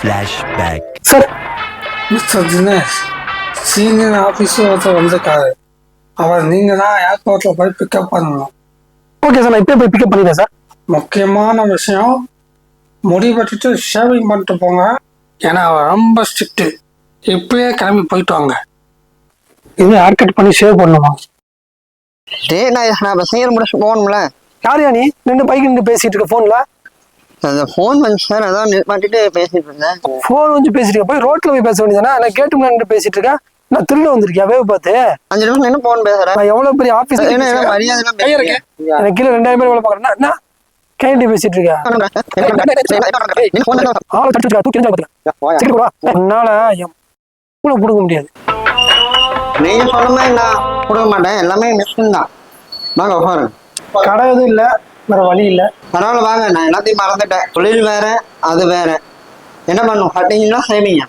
Flashback. Sir mister Dinesh senior officer ஒருத்தர் வந்திருக்காரு அவர் நீங்கள் தான் ஏர்போர்ட்டில் போய் பிக்கப் பண்ணணும் ஓகே சார் நான் இப்பயே போய் பிக்கப் பண்ணிடுறேன் சார் முக்கியமான விஷயம் முடி வெட்டிட்டு ஷேவிங் பண்ணிட்டு போங்க ஏன்னா அவர் ரொம்ப ஸ்ட்ரிக்ட்டு இப்பயே கிளம்பி போயிட்டு வாங்க இது ஹேர் கட் பண்ணி ஷேவ் பண்ணணுமா? டேய் நான் நான் இப்போ சீக்கிரம் முடிச்சு போகணும்ல. யாரையா நீ நின்று பைக் நின்று பேசிட்டு இருக்க ஃபோன்ல அந்த ஃபோன் வந்து சார் அதான் நிப்பாட்டிட்டு பேசிட்டு இருந்தேன் ஃபோன் வந்து பேசிட்டு போய் ரோட்ல போய் பேச வேண்டியதானே நான் கேட்டு நின்று பேசிட்டு இருக்கேன் நான் திருட வந்திருக்கியா? வேவு பார்த்து. அஞ்சு நிமிஷம் நின்று ஃபோன் பேசுறேன். நான் எவ்வளவு பெரிய ஆபீஸ் என்ன என்ன? எனக்கு கீழே ரெண்டாயிரம் பேர் வேலை பார்க்கறேன் என்ன கைண்டி பேசிட்டு இருக்கேன் என்னால என் பிடுங்க முடியாது. நீங்க மாதிரி நான் கொடுக்க மாட்டேன். எல்லாமே மிஷின் தான். வாங்க உட்காருங்க. கடை எதுவும் இல்ல. வேற வழி இல்ல. பரவாயில்ல வாங்க. நான் எல்லாத்தையும் மறந்துட்டேன். தொழில் வேற அது வேற. என்ன பண்ணும்? கட்டிங்கன்னா செய்வீங்க